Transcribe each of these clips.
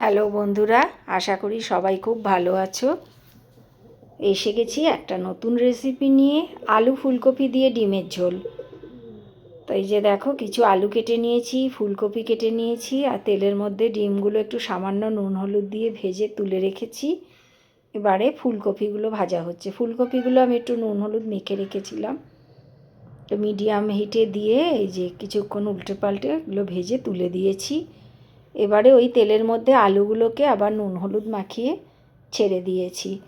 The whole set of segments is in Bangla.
হ্যালো বন্ধুরা, আশা করি সবাই খুব ভালো আছো। এসে গেছি একটা নতুন রেসিপি নিয়ে আলু ফুলকপি দিয়ে ডিমের ঝোল। তো এই যে দেখো, কিছু আলু কেটে নিয়েছি, ফুলকপি কেটে নিয়েছি, আর তেলের মধ্যে ডিমগুলো একটু সামান্য নুন হলুদ দিয়ে ভেজে তুলে রেখেছি। এবারে ফুলকপিগুলো ভাজা হচ্ছে। ফুলকপিগুলো আমি একটু নুন হলুদ মেখে রেখেছিলাম। তো মিডিয়াম হিটে দিয়ে এই যে কিছুক্ষণ উল্টে পাল্টে এগুলো ভেজে তুলে দিয়েছি। এবারে ওই তেলের মধ্যে আলুগুলোকে আবার নুন হলুদ মাখিয়ে ছেড়ে দিয়েছি।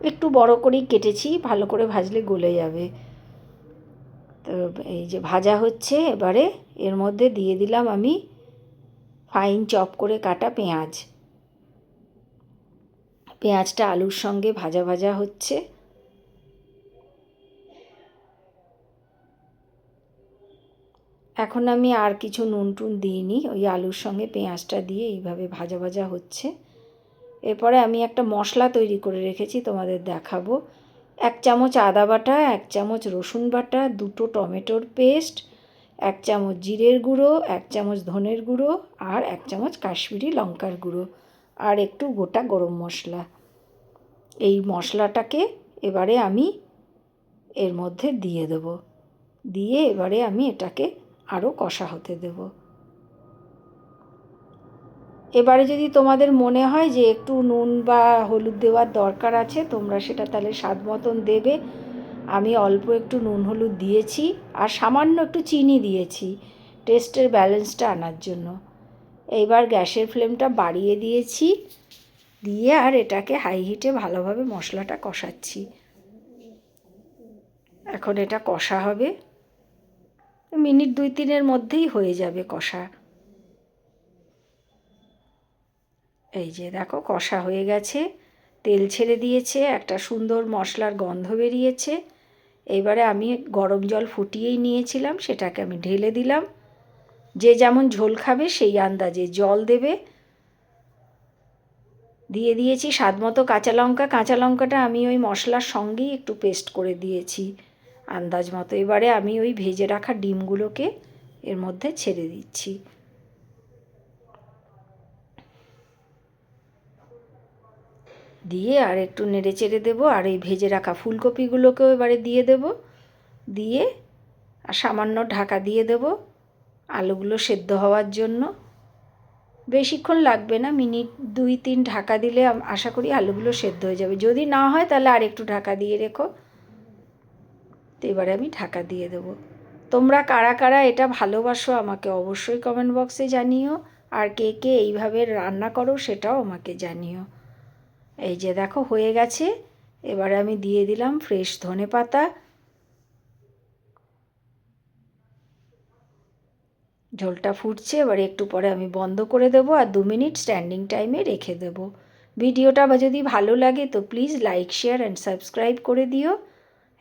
একটু বড় করেই কেটেছি, ভালো করে ভাজলে গলে যাবে। তো এই যে ভাজা হচ্ছে, এবারে এর মধ্যে দিয়ে দিলাম আমি ফাইন চপ করে কাটা পেঁয়াজ। পেঁয়াজটা আলুর সঙ্গে ভাজা ভাজা হচ্ছে। এখন আমি আর কিছু নুন টুন দিইনি, ওই আলুর সঙ্গে পেঁয়াজটা দিয়ে এইভাবে ভাজা ভাজা হচ্ছে। এরপরে আমি একটা মশলা তৈরি করে রেখেছি, তোমাদের দেখাবো। এক চামচ আদা বাটা, এক চামচ রসুন বাটা, দুটো টমেটোর পেস্ট, এক চামচ জিরের গুঁড়ো, এক চামচ ধনের গুঁড়ো আর এক চামচ কাশ্মীরি লঙ্কার গুঁড়ো আর একটু গোটা গরম মশলা। এই মশলাটাকে এবারে আমি এর মধ্যে দিয়ে দেব। দিয়ে এবারে আমি এটাকে আরও কষা হতে দেব। এবারে যদি তোমাদের মনে হয় যে একটু নুন বা হলুদ দেওয়ার দরকার আছে, তোমরা সেটা তাহলে স্বাদ মতন দেবে। আমি অল্প একটু নুন হলুদ দিয়েছি আর সামান্য একটু চিনি দিয়েছি, টেস্টের ব্যালেন্সটা আনার জন্য। এইবার গ্যাসের ফ্লেমটা বাড়িয়ে দিয়েছি, দিয়ে আর এটাকে হাই হিটে ভালোভাবে মশলাটা কষাচ্ছি। এখন এটা কষা হবে। মিনিট দুই তিনের মধ্যেই হয়ে যাবে কষা। এই যে দেখো, কষা হয়ে গেছে। তেল ছেড়ে দিয়েছে, একটা সুন্দর মশলার গন্ধ বেরিয়েছে। এবারে আমি গরম জল ফুটিয়েই নিয়েছিলাম, সেটাকে আমি ঢেলে দিলাম। যে যেমন ঝোল খাবে, সেই আন্দাজে জল দেবে। দিয়ে দিয়েছি স্বাদ মতো কাঁচা লঙ্কা। কাঁচা লঙ্কাটা আমি ওই মশলার সঙ্গেই একটু পেস্ট করে দিয়েছি। আন্দাজ মতো। এবারে আমি ওই ভেজে রাখা ডিমগুলোকে এর মধ্যে ছেড়ে দিচ্ছি। দিয়ে আর একটু নেড়ে চেড়ে দেবো। আর এই ভেজে রাখা ফুলকপিগুলোকেও এবারে দিয়ে দেব। দিয়ে আর সামান্য ঢাকা দিয়ে দেব আলুগুলো সেদ্ধ হওয়ার জন্য। বেশিক্ষণ লাগবে না, মিনিট দুই তিন ঢাকা দিলে আশা করি আলুগুলো সেদ্ধ হয়ে যাবে। যদি না হয় তাহলে আর একটু ঢাকা দিয়ে রেখো। তো এবারে আমি ঢাকা দিয়ে দেবো। তোমরা কারা কারা এটা ভালোবাসো আমাকে অবশ্যই কমেন্ট বক্সে জানিও। আর কে কে এইভাবে রান্না করো সেটাও আমাকে জানিও। এই যে দেখো হয়ে গেছে। এবারে আমি দিয়ে দিলাম ফ্রেশ ধনে পাতা। ঝোলটা ফুটছে, এবারে একটু পরে আমি বন্ধ করে দেবো আর দু মিনিট স্ট্যান্ডিং টাইমে রেখে দেবো। ভিডিওটা যদি ভালো লাগে তো please like share and subscribe করে দিও।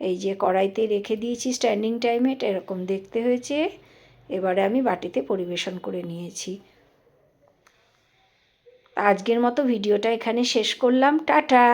এই যে কড়াইতে রেখে দিয়েছি স্ট্যান্ডিং টাইমে এরকম দেখতে হয়েছে। এবারে আমি বাটিতে পরিবেশন করে নিয়েছি। আজকের মতো ভিডিওটা এখানে শেষ করলাম। টাটা!